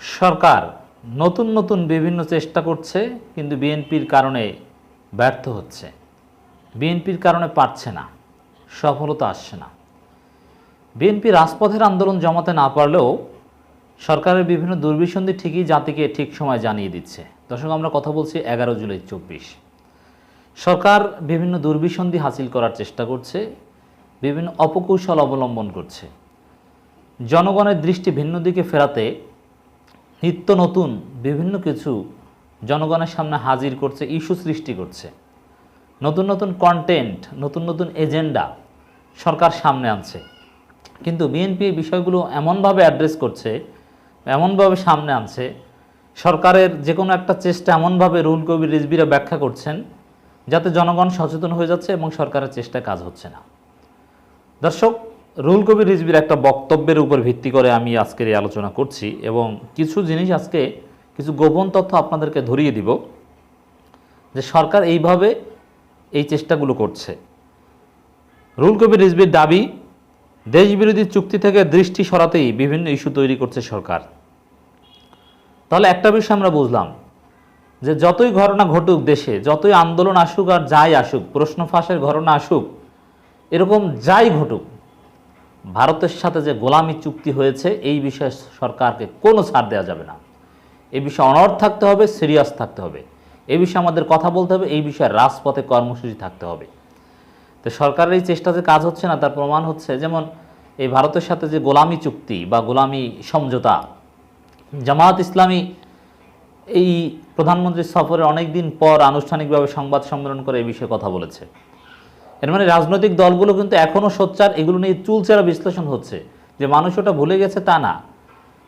সরকার নতুন নতুন বিভিন্ন চেষ্টা করছে, কিন্তু বিএনপির কারণে ব্যর্থ হচ্ছে। বিএনপির কারণে পারছে না, সফলতা আসছে না। বিএনপি রাজপথের আন্দোলন জমাতে না পারলেও সরকারের বিভিন্ন দুর্বিসন্ধি ঠিকই জাতিকে ঠিক সময় জানিয়ে দিচ্ছে। দর্শক, আমরা কথা বলছি এগারো জুলাই চব্বিশ। সরকার বিভিন্ন দুর্বিসন্ধি হাসিল করার চেষ্টা করছে, বিভিন্ন অপকৌশল অবলম্বন করছে। জনগণের দৃষ্টি ভিন্ন দিকে ফেরাতে নিত্য নতুন বিভিন্ন কিছু জনগণের সামনে হাজির করছে, ইস্যু সৃষ্টি করছে। নতুন নতুন কন্টেন্ট নতুন নতুন এজেন্ডা সরকার সামনে আনছে। কিন্তু বিএনপি বিষয়গুলো এমনভাবে অ্যাড্রেস করছে, এমনভাবে সামনে আনছে, সরকারের যে কোনো একটা চেষ্টা এমনভাবে রুল কবির রিজবিরা ব্যাখ্যা করছেন, যাতে জনগণ সচেতন হয়ে যাচ্ছে এবং সরকারের চেষ্টায় কাজ হচ্ছে না। দর্শক রুল কবির রিজবির একটা বক্তব্যের উপর ভিত্তি করে আমি আজকের এই আলোচনা করছি এবং কিছু জিনিস আজকে কিছু গোপন তথ্য আপনাদেরকে ধরিয়ে দিব যে সরকার এইভাবে এই চেষ্টাগুলো করছে। রুল কবির রিজবির দাবি, দেশবিরোধী চুক্তি থেকে দৃষ্টি সরাতেই বিভিন্ন ইস্যু তৈরি করছে সরকার। তাহলে একটা বিষয় আমরা বুঝলাম, যে যতই ঘটনা ঘটুক দেশে, যতই আন্দোলন আসুক আর যাই আসুক, প্রশ্ন ফাঁসের ঘটনা আসুক, এরকম যাই ঘটুক ভারতের সাথে যে গোলামি চুক্তি হয়েছে, এই বিষয়ে সরকারকে কোনো ছাড় দেওয়া যাবে না। এই বিষয়ে অনড় থাকতে হবে, সিরিয়াস থাকতে হবে। এই বিষয়ে আমাদের কথা বলতে হবে, এই বিষয়ে রাজপথে কর্মসূচি থাকতে হবে। তো সরকারের এই চেষ্টা যে কাজ হচ্ছে না, তার প্রমাণ হচ্ছে যেমন এই ভারতের সাথে যে গোলামি চুক্তি বা গোলামি সমঝোতা, জামায়াত ইসলামী এই প্রধানমন্ত্রীর সফরের অনেক দিন পর আনুষ্ঠানিকভাবে সংবাদ সম্মেলন করে এই বিষয়ে কথা বলেছে। এর মানে রাজনৈতিক দলগুলো কিন্তু এখনও সোচ্চার, এগুলো নিয়ে চুলচেরা বিশ্লেষণ হচ্ছে যে মানুষ ওটা ভুলে গেছে তা না।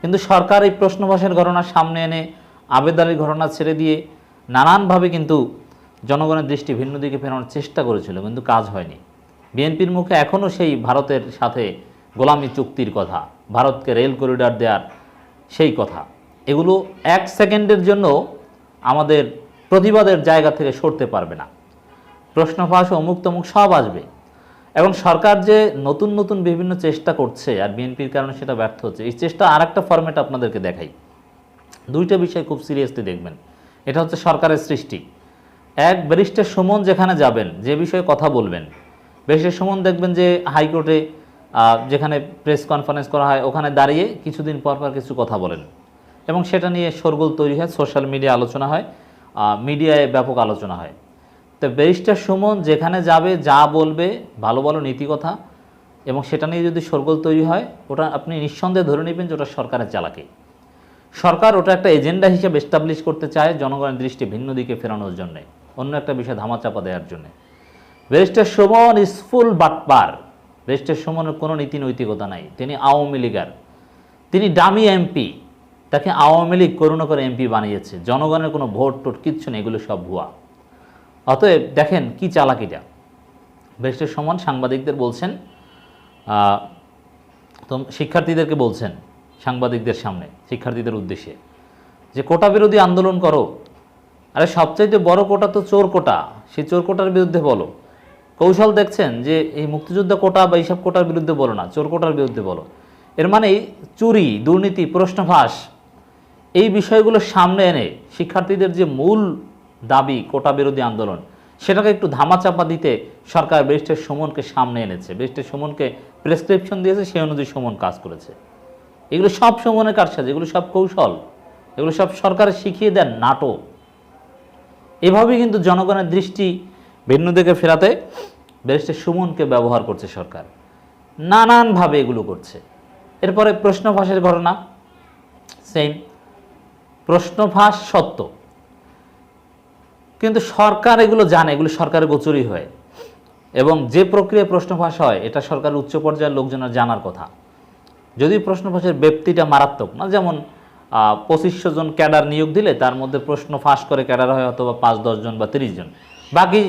কিন্তু সরকার এই প্রশ্নভাসের ঘটনা সামনে এনে আবেদালির ঘটনা ছেড়ে দিয়ে নানানভাবে কিন্তু জনগণের দৃষ্টি ভিন্ন দিকে ফেরানোর চেষ্টা করেছিল, কিন্তু কাজ হয়নি। বিএনপির মুখে এখনও সেই ভারতের সাথে গোলামি চুক্তির কথা, ভারতকে রেল করিডর দেওয়ার সেই কথা। এগুলো এক সেকেন্ডের জন্য আমাদের প্রতিবাদের জায়গা থেকে সরতে পারবে না। প্রশ্ন ফাঁস অমুক তমুক সব আসবে। এবং সরকার যে নতুন নতুন বিভিন্ন চেষ্টা করছে আর বিএনপির কারণে সেটা ব্যর্থ হচ্ছে, এই চেষ্টা আর একটা ফর্মেট আপনাদেরকে দেখাই। দুইটা বিষয় খুব সিরিয়াসলি দেখবেন। এটা হচ্ছে সরকারের সৃষ্টি। এক, ব্যারিস্টার সুমন যেখানে যাবেন, যে বিষয়ে কথা বলবেন। ব্যারিস্টার সুমন দেখবেন যে হাইকোর্টে যেখানে প্রেস কনফারেন্স করা হয়, ওখানে দাঁড়িয়ে কিছুদিন পর পর কিছু কথা বলেন। এবং সেটা নিয়ে শোরগোল তৈরি হয় সোশ্যাল মিডিয়া আলোচনা হয় মিডিয়ায় ব্যাপক আলোচনা হয়। তো ব্যারিস্টার সুমন যেখানে যাবে, যা বলবে, ভালো ভালো নীতিকথা এবং সেটা নিয়ে যদি শোরগোল তৈরি হয়, ওটা আপনি নিঃসন্দেহে ধরে নেবেন যে ওটা সরকারের চালাকি। সরকার ওটা একটা এজেন্ডা হিসেবে এস্টাবলিশ করতে চায়, জনগণের দৃষ্টি ভিন্ন দিকে ফেরানোর জন্য, অন্য একটা বিষয় ধামাচাপা দেওয়ার জন্য। ব্যারিস্টার সুমন ইজ ফুল বাটপার ব্যারিস্টার সুমনের কোনো নীতি নৈতিকতা নাই। তিনি আওয়ামী লীগার। তিনি ডামি এমপি। তাকে আওয়ামী লীগ করুণা করে এমপি বানিয়েছে। জনগণের কোনো ভোট টোট কিচ্ছু নেই, এগুলো সব ভুয়া। অতএব দেখেন কি চালাকিটা ব্যারিস্টার সমান সাংবাদিকদের বলছেন শিক্ষার্থীদেরকে বলছেন সাংবাদিকদের সামনে, শিক্ষার্থীদের উদ্দেশ্যে, যে কোটা বিরোধী আন্দোলন করো। আরে সবচাইতে বড় কোটা তো চোর কোটা, সেই চোর কোটার বিরুদ্ধে বলো। কৌশল দেখছেন যে এই মুক্তিযুদ্ধ কোটা বা এইসব কোটার বিরুদ্ধে বলো না, চোর কোটার বিরুদ্ধে বলো। এর মানে চুরি, দুর্নীতি প্রশ্নফাঁস এই বিষয়গুলো সামনে এনে শিক্ষার্থীদের যে মূল দাবি, কোটা বিরোধী আন্দোলন। সেটাকে একটু ধামাচাপা দিতে সরকার ব্যারিস্টার সুমনকে সামনে এনেছে। ব্যারিস্টার সুমনকে প্রেসক্রিপশন দিয়েছে, সেই অনুযায়ী সুমন কাজ করেছে। এগুলো সব সুমনের কারসাজ, এগুলো সব কৌশল, এগুলো সব সরকারের শিখিয়ে দেন নাটক। এভাবেই কিন্তু জনগণের দৃষ্টি ভিন্ন দিকে ফেরাতে ব্যারিস্টার সুমনকে ব্যবহার করছে সরকার। নানানভাবে এগুলো করছে। এরপরে প্রশ্ন ফাঁসের ঘটনা। সেম প্রশ্ন ফাঁস সত্য। কিন্তু সরকার এগুলো জানে, এগুলো সরকারের গোচরই হয়। এবং যে প্রক্রিয়ায় প্রশ্ন ফাঁস হয়, এটা সরকারের উচ্চ পর্যায়ের লোকজনের জানার কথা। যদি প্রশ্ন ফাঁসের ব্যক্তিটা মারাত্মক, না যেমন পঁচিশশো জন ক্যাডার নিয়োগ দিলে তার মধ্যে প্রশ্ন ফাঁস করে ক্যাডার হয় অথবা পাঁচ দশজন বা তিরিশ জন। বাকি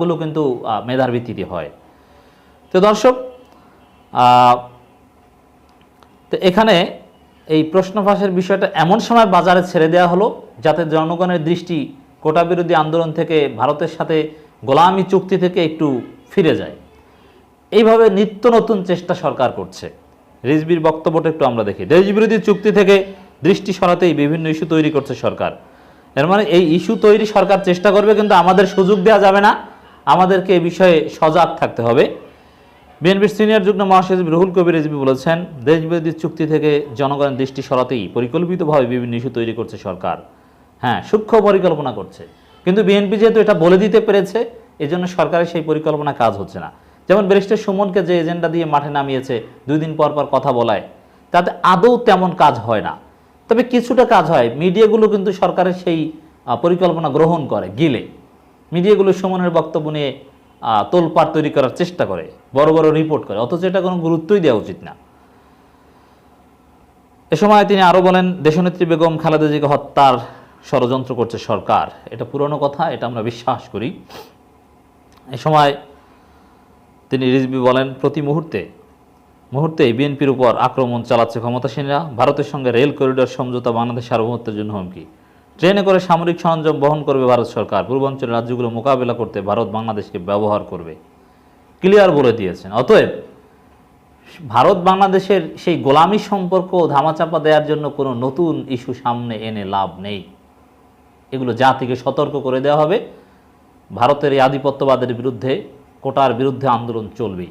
গুলো কিন্তু মেধার ভিত্তিতে হয়। তো দর্শক তো এখানে এই প্রশ্ন ফাঁসের বিষয়টা এমন সময় বাজারে ছেড়ে দেওয়া হলো, যাতে জনগণের দৃষ্টি কোটা বিরোধী আন্দোলন থেকে ভারতের সাথে গোলামি চুক্তি থেকে একটু ফিরে যায়। এইভাবে নিত্য নতুন চেষ্টা সরকার করছে। রিজবির বক্তব্যটা একটু আমরা দেখি। দেশবিরোধী চুক্তি থেকে দৃষ্টি সরাতেই বিভিন্ন ইস্যু তৈরি করছে সরকার। এর মানে এই ইস্যু তৈরি সরকার চেষ্টা করবে, কিন্তু আমাদের সুযোগ দেওয়া যাবে না। আমাদেরকে এই বিষয়ে সজাগ থাকতে হবে। বিএনপির সিনিয়র যুগ্ম মহাসচিব রুহুল কবির রিজভি বলেছেন দেশবিরোধী চুক্তি থেকে জনগণের দৃষ্টি সরাতেই পরিকল্পিতভাবে বিভিন্ন ইস্যু তৈরি করছে সরকার। হ্যাঁ সূক্ষ্ম পরিকল্পনা করছে। কিন্তু বিএনপি যেহেতু এটা বলে দিতে পেরেছে, এজন্য সরকারের সেই পরিকল্পনা কাজ হচ্ছে না। যেমন ব্যারিস্টার সুমনকে যে এজেন্ডা দিয়ে মাঠে নামিয়েছে, দুই দিন পর পর কথা বলায়, তাতে আদৌ তেমন কাজ হয় না। তবে কিছুটা কাজ হয়। মিডিয়াগুলো কিন্তু সরকারের সেই পরিকল্পনা গ্রহণ করে, গিলে। মিডিয়াগুলো সুমনের বক্তব্য নিয়ে তোলপাড় তৈরি করার চেষ্টা করে, বড় বড় রিপোর্ট করে, অথচ এটা কোনো গুরুত্বই দেওয়া উচিত না। এ সময় তিনি আরও বলেন, দেশনেত্রী বেগম খালেদা জিকে হত্যার ষড়যন্ত্র করছে সরকার। এটা পুরনো কথা, এটা আমরা বিশ্বাস করি। এ সময় তিনি রিজবি বলেন, প্রতি মুহূর্তে মুহূর্তে বিএনপির উপর আক্রমণ চালাচ্ছে ক্ষমতাসীনরা। ভারতের সঙ্গে রেল করিডোর সমঝোতা বাংলাদেশ সার্বভৌমত্বের জন্য হুমকি। ট্রেনে করে সামরিক সরঞ্জাম বহন করবে ভারত সরকার। পূর্বাঞ্চলের রাজ্যগুলো মোকাবেলা করতে ভারত বাংলাদেশকে ব্যবহার করবে। ক্লিয়ার বলে দিয়েছেন। অতএব, ভারত বাংলাদেশের সেই গোলামি সম্পর্ক ধামাচাপা দেওয়ার জন্য কোনো নতুন ইস্যু সামনে এনে লাভ নেই। এগুলো জাতিকে সতর্ক করে দেওয়া হবে। ভারতের এই আধিপত্যবাদের বিরুদ্ধে কোটার বিরুদ্ধে আন্দোলন চলবেই।